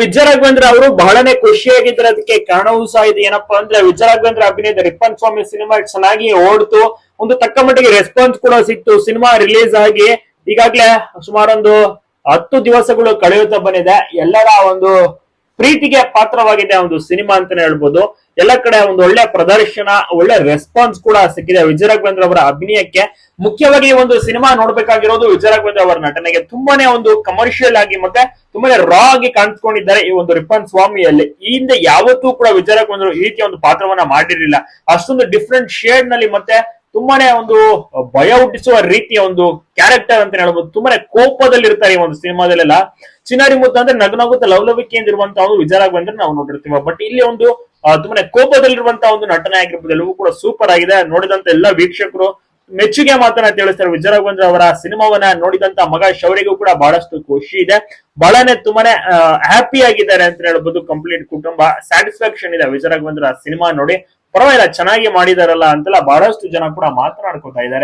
ವಿಜಯ ರಾಘವೇಂದ್ರ ಅವರು ಬಹಳನೇ ಖುಷಿಯಾಗಿದ್ದರದಕ್ಕೆ ಕಾರಣವೂ ಸಹ ಇದೆ. ಏನಪ್ಪಾ ಅಂದ್ರೆ ವಿಜಯರಾಘವೇಂದ್ರ ಅಭಿನಯದ ರಿಪ್ಪನ್ ಸ್ವಾಮಿ ಸಿನಿಮಾ ಚೆನ್ನಾಗಿ ಓಡ್ತು. ಒಂದು ತಕ್ಕ ಮಟ್ಟಿಗೆ ರೆಸ್ಪಾನ್ಸ್ ಕೂಡ ಸಿಕ್ತು. ಸಿನಿಮಾ ರಿಲೀಸ್ ಆಗಿ ಈಗಾಗ್ಲೇ ಸುಮಾರೊಂದು ಹತ್ತು ದಿವಸಗಳು ಕಳೆಯುತ್ತಾ ಬಂದಿದೆ. ಎಲ್ಲರ ಒಂದು ಪ್ರೀತಿಗೆ ಪಾತ್ರವಾಗಿದೆ ಒಂದು ಸಿನಿಮಾ ಅಂತಾನೆ ಹೇಳ್ಬೋದು. ಎಲ್ಲ ಕಡೆ ಒಂದು ಒಳ್ಳೆ ಪ್ರದರ್ಶನ, ಒಳ್ಳೆ ರೆಸ್ಪಾನ್ಸ್ ಕೂಡ ಸಿಕ್ಕಿದೆ. ವಿಜಯ ಅವರ ಅಭಿನಯಕ್ಕೆ. ಮುಖ್ಯವಾಗಿ ಒಂದು ಸಿನಿಮಾ ನೋಡ್ಬೇಕಾಗಿರೋದು ವಿಜಯ ಅವರ ನಟನೆಗೆ. ತುಂಬಾನೇ ಒಂದು ಕಮರ್ಷಿಯಲ್ ಆಗಿ ಮತ್ತೆ ತುಂಬಾನೇ ರಾ ಆಗಿ ಕಾಣಿಸ್ಕೊಂಡಿದ್ದಾರೆ ಈ ಒಂದು ರಿಪ್ಪನ್ ಸ್ವಾಮಿಯಲ್ಲಿ. ಈ ಹಿಂದೆ ಯಾವತ್ತೂ ಕೂಡ ವಿಜಯ ರಾಘವೇಂದ್ರ ಈ ರೀತಿಯ ಒಂದು ಪಾತ್ರವನ್ನ ಮಾಡಿರಲಿಲ್ಲ. ಅಷ್ಟೊಂದು ಡಿಫ್ರೆಂಟ್ ಶೇಡ್ನಲ್ಲಿ ಮತ್ತೆ ತುಂಬಾನೇ ಒಂದು ಭಯ ಹುಟ್ಟಿಸುವ ರೀತಿಯ ಒಂದು ಕ್ಯಾರೆಕ್ಟರ್ ಅಂತ ಹೇಳ್ಬೋದು. ತುಂಬಾನೇ ಕೋಪದಲ್ಲಿ ಇರ್ತಾರೆ ಈ ಒಂದು ಸಿನಿಮಾದಲ್ಲೆಲ್ಲ. ಚಿನಾರಿ ಮುತ್ತ ಅಂದ್ರೆ ನಗುನಗುತ್ತ ಲವಲವಿಕೆಯಿಂದ ಇರುವಂತಹ ಒಂದು ವಿಚಾರ ಬಂದ್ರೆ ನಾವು ನೋಡಿರ್ತೀವಿ. ಬಟ್ ಇಲ್ಲಿ ಒಂದು ತುಂಬಾನೇ ಕೋಪದಲ್ಲಿರುವಂತಹ ಒಂದು ನಟನೆ ಆಗಿರ್ಬೋದು. ಎಲ್ಲವೂ ಕೂಡ ಸೂಪರ್ ಆಗಿದೆ. ನೋಡಿದಂತ ಎಲ್ಲ ವೀಕ್ಷಕರು ಮೆಚ್ಚುಗೆ ಮಾತನ್ನ ತಿಳಿಸ್ತಾರೆ. ವಿಜಯರಾಘವೇಂದ್ರ ಅವರ ಸಿನಿಮಾವನ್ನ ನೋಡಿದಂತ ಮಗ ಶೌರಿಗೂ ಕೂಡ ಬಹಳಷ್ಟು ಖುಷಿ ಇದೆ. ಬಹಳನೇ ತುಂಬಾನೇ ಹ್ಯಾಪಿ ಆಗಿದ್ದಾರೆ ಅಂತ ಹೇಳ್ಬೋದು. ಕಂಪ್ಲೀಟ್ ಕುಟುಂಬ ಸ್ಯಾಟಿಸ್ಫ್ಯಾಕ್ಷನ್ ಇದೆ. ವಿಜಯರಾಘವೇಂದ್ರ ಸಿನಿಮಾ ನೋಡಿ ಪರವಾಗಿಲ್ಲ ಚೆನ್ನಾಗಿ ಮಾಡಿದಾರಲ್ಲ ಅಂತೆಲ್ಲ ಬಹಳಷ್ಟು ಜನ ಕೂಡ ಮಾತನಾಡ್ಕೊತಾ ಇದ್ದಾರೆ.